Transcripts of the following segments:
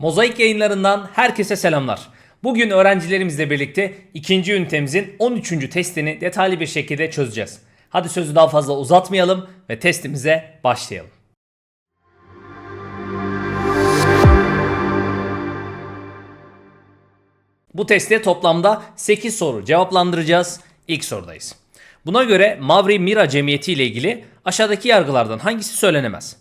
Mozaik yayınlarından herkese selamlar. Bugün öğrencilerimizle birlikte ikinci ünitemizin 13. testini detaylı bir şekilde çözeceğiz. Hadi sözü daha fazla uzatmayalım ve testimize başlayalım. Bu testte toplamda 8 soru cevaplandıracağız. İlk sorudayız. Buna göre Mavri Mira Cemiyeti ile ilgili aşağıdaki yargılardan hangisi söylenemez?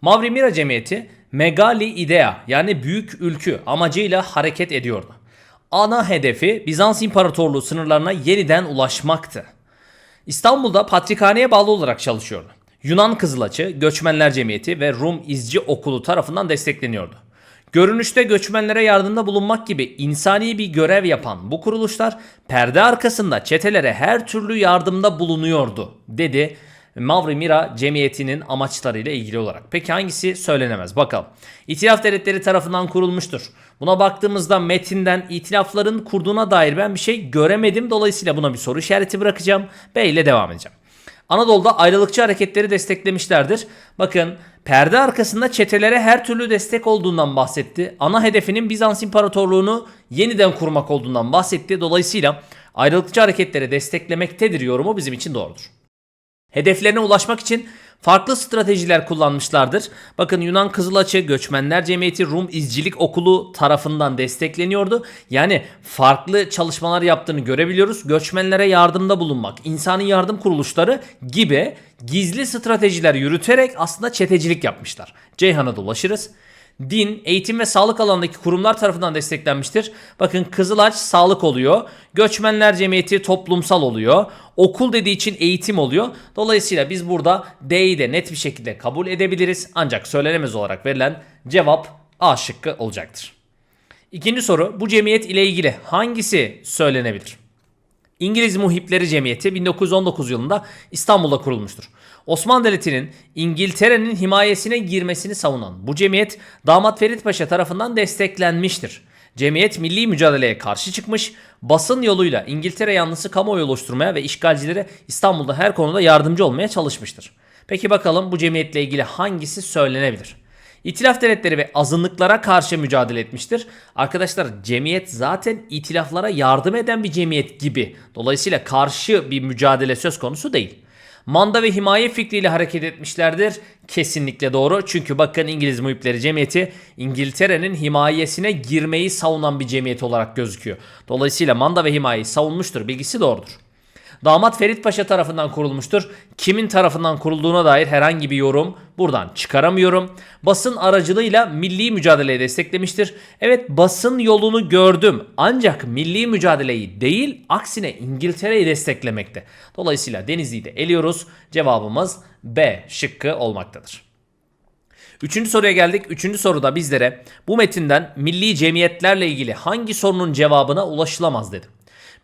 Mavri Mira Cemiyeti Megali Idea yani büyük ülkü amacıyla hareket ediyordu. Ana hedefi Bizans İmparatorluğu sınırlarına yeniden ulaşmaktı. İstanbul'da patrikhaneye bağlı olarak çalışıyordu. Yunan Kızılaçı, Göçmenler Cemiyeti ve Rum İzci Okulu tarafından destekleniyordu. Görünüşte göçmenlere yardımda bulunmak gibi insani bir görev yapan bu kuruluşlar perde arkasında çetelere her türlü yardımda bulunuyordu dedi Mavri Mira cemiyetinin amaçlarıyla ilgili olarak. Peki hangisi söylenemez? Bakalım. İtilaf devletleri tarafından kurulmuştur. Buna baktığımızda metinden itilafların kurduğuna dair ben bir şey göremedim. Dolayısıyla buna bir soru işareti bırakacağım. B ile devam edeceğim. Anadolu'da ayrılıkçı hareketleri desteklemişlerdir. Bakın perde arkasında çetelere her türlü destek olduğundan bahsetti. Ana hedefinin Bizans İmparatorluğunu yeniden kurmak olduğundan bahsetti. Dolayısıyla ayrılıkçı hareketleri desteklemektedir yorumu bizim için doğrudur. Hedeflerine ulaşmak için farklı stratejiler kullanmışlardır. Bakın Yunan Kızılaçı Göçmenler Cemiyeti Rum İzcilik Okulu tarafından destekleniyordu. Yani farklı çalışmalar yaptığını görebiliyoruz. Göçmenlere yardımda bulunmak, insani yardım kuruluşları gibi gizli stratejiler yürüterek aslında çetecilik yapmışlar. Ceyhan'a da ulaşırız. Din, eğitim ve sağlık alanındaki kurumlar tarafından desteklenmiştir. Bakın Kızılaç sağlık oluyor. Göçmenler Cemiyeti toplumsal oluyor. Okul dediği için eğitim oluyor. Dolayısıyla biz burada D'yi de net bir şekilde kabul edebiliriz. Ancak söylenemez olarak verilen cevap A şıkkı olacaktır. İkinci soru bu cemiyet ile ilgili hangisi söylenebilir? İngiliz Muhipleri Cemiyeti 1919 yılında İstanbul'da kurulmuştur. Osmanlı Devleti'nin İngiltere'nin himayesine girmesini savunan bu cemiyet Damat Ferit Paşa tarafından desteklenmiştir. Cemiyet milli mücadeleye karşı çıkmış, basın yoluyla İngiltere yanlısı kamuoyu oluşturmaya ve işgalcilere İstanbul'da her konuda yardımcı olmaya çalışmıştır. Peki bakalım bu cemiyetle ilgili hangisi söylenebilir? İtilaf devletleri ve azınlıklara karşı mücadele etmiştir. Arkadaşlar cemiyet zaten itilaflara yardım eden bir cemiyet gibi. Dolayısıyla karşı bir mücadele söz konusu değil. Manda ve himaye fikriyle hareket etmişlerdir. Kesinlikle doğru. Çünkü bakın İngiliz Muhipleri Cemiyeti İngiltere'nin himayesine girmeyi savunan bir cemiyet olarak gözüküyor. Dolayısıyla manda ve himayeyi savunmuştur. Bilgisi doğrudur. Damat Ferit Paşa tarafından kurulmuştur. Kimin tarafından kurulduğuna dair herhangi bir yorum buradan çıkaramıyorum. Basın aracılığıyla milli mücadeleyi desteklemiştir. Evet basın yolunu gördüm ancak milli mücadeleyi değil aksine İngiltere'yi desteklemekte. Dolayısıyla Denizli'yi de eliyoruz. Cevabımız B şıkkı olmaktadır. Üçüncü soruya geldik. Üçüncü soruda bizlere bu metinden milli cemiyetlerle ilgili hangi sorunun cevabına ulaşılamaz dedim.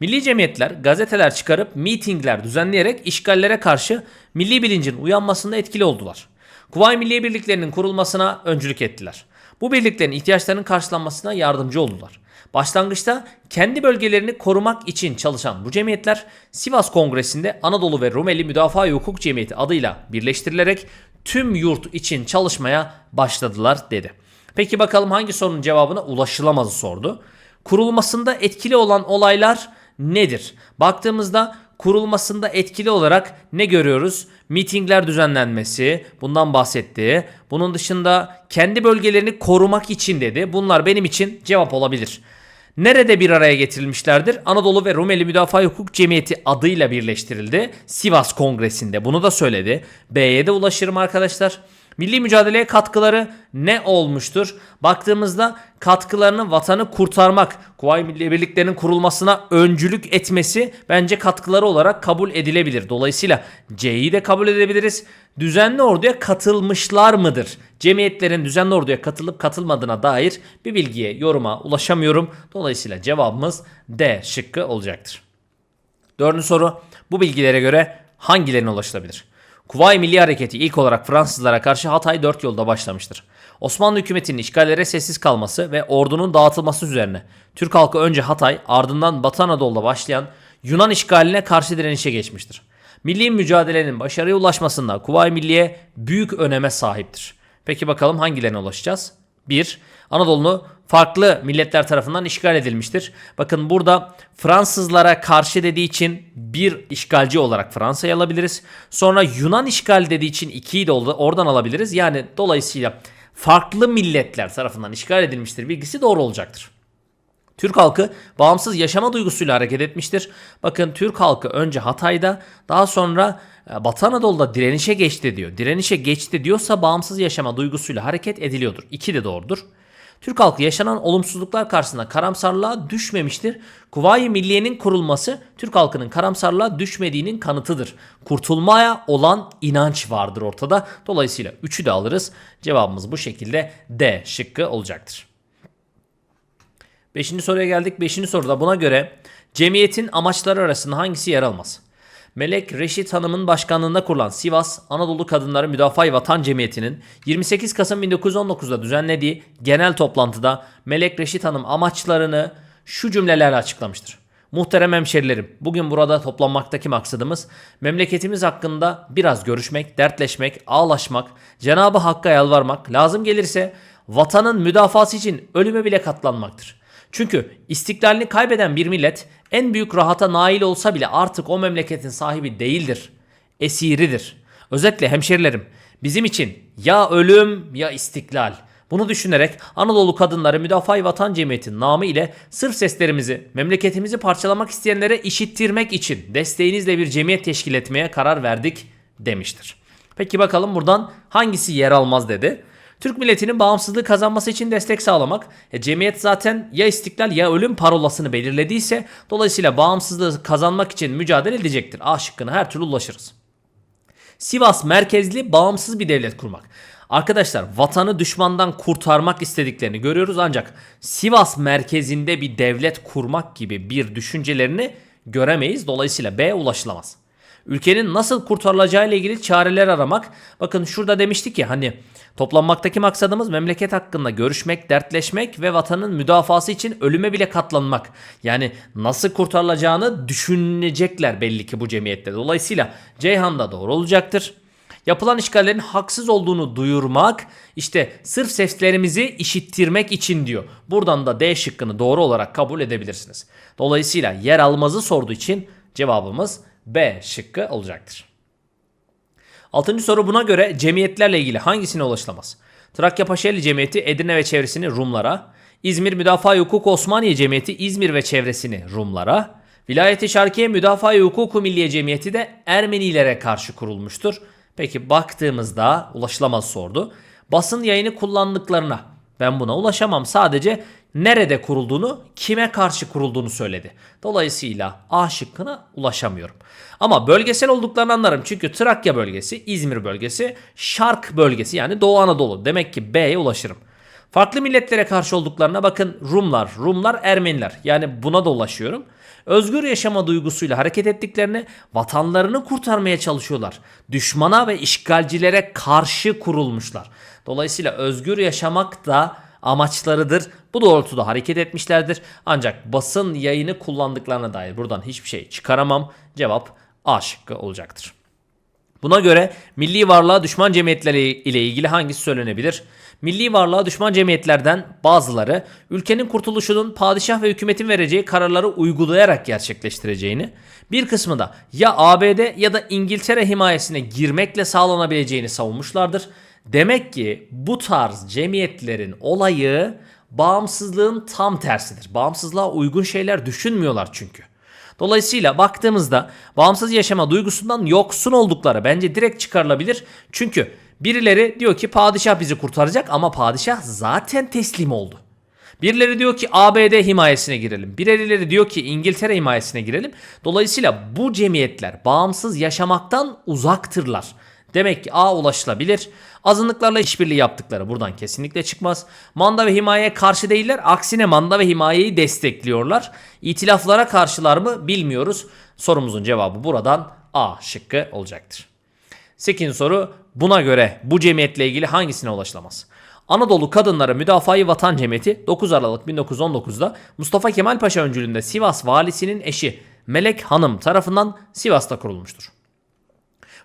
Milli cemiyetler gazeteler çıkarıp mitingler düzenleyerek işgallere karşı milli bilincin uyanmasında etkili oldular. Kuvayi Milliye Birliklerinin kurulmasına öncülük ettiler. Bu birliklerin ihtiyaçlarının karşılanmasına yardımcı oldular. Başlangıçta kendi bölgelerini korumak için çalışan bu cemiyetler Sivas Kongresi'nde Anadolu ve Rumeli Müdafaa Hukuk Cemiyeti adıyla birleştirilerek tüm yurt için çalışmaya başladılar dedi. Peki bakalım hangi sorunun cevabına ulaşılamazı sordu. Kurulmasında etkili olan olaylar nedir? Baktığımızda kurulmasında etkili olarak ne görüyoruz? Mitingler düzenlenmesi, bundan bahsetti. Bunun dışında kendi bölgelerini korumak için dedi. Bunlar benim için cevap olabilir. Nerede bir araya getirilmişlerdir? Anadolu ve Rumeli Müdafaa Hukuk Cemiyeti adıyla birleştirildi. Sivas Kongresi'nde bunu da söyledi. B'ye de ulaşırım arkadaşlar. Milli mücadeleye katkıları ne olmuştur? Baktığımızda katkılarını vatanı kurtarmak, Kuvayi Milliye Birliklerinin kurulmasına öncülük etmesi bence katkıları olarak kabul edilebilir. Dolayısıyla C'yi de kabul edebiliriz. Düzenli orduya katılmışlar mıdır? Cemiyetlerin düzenli orduya katılıp katılmadığına dair bir bilgiye, yoruma ulaşamıyorum. Dolayısıyla cevabımız D şıkkı olacaktır. Dördüncü soru. Bu bilgilere göre hangilerine ulaşılabilir? Kuvayi Milli Hareketi ilk olarak Fransızlara karşı Hatay 4 yolda başlamıştır. Osmanlı hükümetinin işgallere sessiz kalması ve ordunun dağıtılması üzerine Türk halkı önce Hatay ardından Batı Anadolu'da başlayan Yunan işgaline karşı direnişe geçmiştir. Milli mücadelenin başarıya ulaşmasında Kuvayi Milliye büyük öneme sahiptir. Peki bakalım hangilerine ulaşacağız? 1. Anadolu'nu farklı milletler tarafından işgal edilmiştir. Bakın burada Fransızlara karşı dediği için bir işgalci olarak Fransa'yı alabiliriz. Sonra Yunan işgal dediği için ikiyi de oradan alabiliriz. Yani dolayısıyla farklı milletler tarafından işgal edilmiştir bilgisi doğru olacaktır. Türk halkı bağımsız yaşama duygusuyla hareket etmiştir. Bakın Türk halkı önce Hatay'da daha sonra Batı Anadolu'da direnişe geçti diyor. Direnişe geçti diyorsa bağımsız yaşama duygusuyla hareket ediliyordur. İki de doğrudur. Türk halkı yaşanan olumsuzluklar karşısında karamsarlığa düşmemiştir. Kuvayi Milliye'nin kurulması Türk halkının karamsarlığa düşmediğinin kanıtıdır. Kurtulmaya olan inanç vardır ortada. Dolayısıyla 3'ü de alırız. Cevabımız bu şekilde D şıkkı olacaktır. Beşinci soruya geldik. Beşinci soruda buna göre cemiyetin amaçları arasında hangisi yer almaz? Melek Reşit Hanım'ın başkanlığında kurulan Sivas Anadolu Kadınları Müdafaa Vatan Cemiyeti'nin 28 Kasım 1919'da düzenlediği genel toplantıda Melek Reşit Hanım amaçlarını şu cümlelerle açıklamıştır. Muhterem hemşerilerim, bugün burada toplanmaktaki maksadımız memleketimiz hakkında biraz görüşmek, dertleşmek, ağlaşmak, Cenabı Hakk'a yalvarmak, lazım gelirse vatanın müdafası için ölüme bile katlanmaktır. Çünkü istiklalini kaybeden bir millet en büyük rahata nail olsa bile artık o memleketin sahibi değildir. Esiridir. Özetle hemşerilerim bizim için ya ölüm ya istiklal. Bunu düşünerek Anadolu Kadınları Müdafaa Vatan Cemiyeti namı ile sırf seslerimizi, memleketimizi parçalamak isteyenlere işittirmek için desteğinizle bir cemiyet teşkil etmeye karar verdik demiştir. Peki bakalım buradan hangisi yer almaz dedi. Türk milletinin bağımsızlığı kazanması için destek sağlamak. E, cemiyet zaten ya istiklal ya ölüm parolasını belirlediyse dolayısıyla bağımsızlığı kazanmak için mücadele edecektir. A şıkkına her türlü ulaşırız. Sivas merkezli bağımsız bir devlet kurmak. Arkadaşlar vatanı düşmandan kurtarmak istediklerini görüyoruz ancak Sivas merkezinde bir devlet kurmak gibi bir düşüncelerini göremeyiz. Dolayısıyla B ulaşılamaz. Ülkenin nasıl kurtarılacağı ile ilgili çareler aramak. Bakın şurada demiştik ya hani toplanmaktaki maksadımız memleket hakkında görüşmek, dertleşmek ve vatanın müdafası için ölüme bile katlanmak. Yani nasıl kurtarılacağını düşünecekler belli ki bu cemiyette. Dolayısıyla Ceyhan da doğru olacaktır. Yapılan işgallerin haksız olduğunu duyurmak, işte sırf seslerimizi işittirmek için diyor. Buradan da D şıkkını doğru olarak kabul edebilirsiniz. Dolayısıyla yer almazı sorduğu için cevabımız B şıkkı olacaktır. Altıncı soru buna göre cemiyetlerle ilgili hangisine ulaşılamaz? Trakya Paşaeli Cemiyeti Edirne ve çevresini Rumlara, İzmir Müdafaa Hukuk Osmaniye Cemiyeti İzmir ve çevresini Rumlara, Vilayeti Şarkiye Müdafaa Hukuku Milliye Cemiyeti de Ermenilere karşı kurulmuştur. Peki baktığımızda ulaşılamaz sordu. Basın yayını kullandıklarına ben buna ulaşamam. Sadece nerede kurulduğunu, kime karşı kurulduğunu söyledi. Dolayısıyla A şıkkına ulaşamıyorum. Ama bölgesel olduklarını anlarım. Çünkü Trakya bölgesi, İzmir bölgesi, Şark bölgesi yani Doğu Anadolu. Demek ki B'ye ulaşırım. Farklı milletlere karşı olduklarına bakın Rumlar, Rumlar, Ermeniler. Yani buna da ulaşıyorum. Özgür yaşama duygusuyla hareket ettiklerini, vatanlarını kurtarmaya çalışıyorlar. Düşmana ve işgalcilere karşı kurulmuşlar. Dolayısıyla özgür yaşamak da amaçlarıdır. Bu doğrultuda hareket etmişlerdir. Ancak basın yayını kullandıklarına dair buradan hiçbir şey çıkaramam. Cevap A şıkkı olacaktır. Buna göre milli varlığa düşman cemiyetleri ile ilgili hangisi söylenebilir? Milli varlığa düşman cemiyetlerden bazıları ülkenin kurtuluşunun padişah ve hükümetin vereceği kararları uygulayarak gerçekleştireceğini, bir kısmı da ya ABD ya da İngiltere himayesine girmekle sağlanabileceğini savunmuşlardır. Demek ki bu tarz cemiyetlerin olayı bağımsızlığın tam tersidir. Bağımsızlığa uygun şeyler düşünmüyorlar çünkü. Dolayısıyla baktığımızda bağımsız yaşama duygusundan yoksun oldukları bence direkt çıkarılabilir. Çünkü birileri diyor ki padişah bizi kurtaracak ama padişah zaten teslim oldu. Birileri diyor ki ABD himayesine girelim. Birileri diyor ki İngiltere himayesine girelim. Dolayısıyla bu cemiyetler bağımsız yaşamaktan uzaktırlar. Demek ki A ulaşılabilir. Azınlıklarla işbirliği yaptıkları buradan kesinlikle çıkmaz. Manda ve himayeye karşı değiller. Aksine manda ve himayeyi destekliyorlar. İtilaflara karşılar mı bilmiyoruz. Sorumuzun cevabı buradan A şıkkı olacaktır. 8. soru buna göre bu cemiyetle ilgili hangisine ulaşılamaz? Anadolu Kadınları Müdafaa Vatan Cemiyeti 9 Aralık 1919'da Mustafa Kemal Paşa öncülüğünde Sivas valisinin eşi Melek Hanım tarafından Sivas'ta kurulmuştur.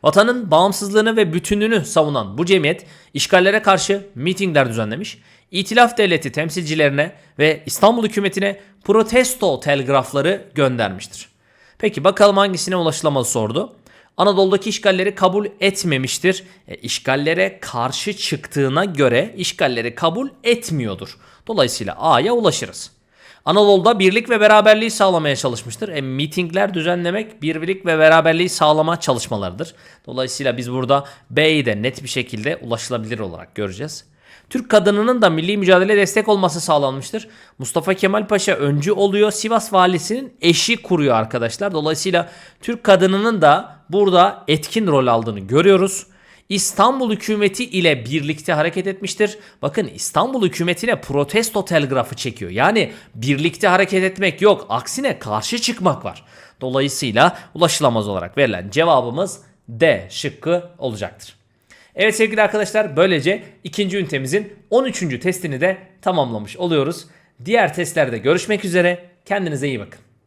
Vatanın bağımsızlığını ve bütünlüğünü savunan bu cemiyet işgallere karşı mitingler düzenlemiş, İtilaf Devleti temsilcilerine ve İstanbul hükümetine protesto telgrafları göndermiştir. Peki bakalım hangisine ulaşılamaz sordu. Anadolu'daki işgalleri kabul etmemiştir. E, işgallere karşı çıktığına göre işgalleri kabul etmiyordur. Dolayısıyla A'ya ulaşırız. Anadolu'da birlik ve beraberliği sağlamaya çalışmıştır. E, mitingler düzenlemek birlik ve beraberliği sağlama çalışmalarıdır. Dolayısıyla biz burada B'yi de net bir şekilde ulaşılabilir olarak göreceğiz. Türk kadınının da milli mücadele destek olması sağlanmıştır. Mustafa Kemal Paşa öncü oluyor. Sivas valisinin eşi kuruyor arkadaşlar. Dolayısıyla Türk kadınının da burada etkin rol aldığını görüyoruz. İstanbul hükümeti ile birlikte hareket etmiştir. Bakın İstanbul hükümetine protesto telgrafı çekiyor. Yani birlikte hareket etmek yok. Aksine karşı çıkmak var. Dolayısıyla ulaşılamaz olarak verilen cevabımız D şıkkı olacaktır. Evet sevgili arkadaşlar böylece ikinci ünitemizin 13. testini de tamamlamış oluyoruz. Diğer testlerde görüşmek üzere. Kendinize iyi bakın.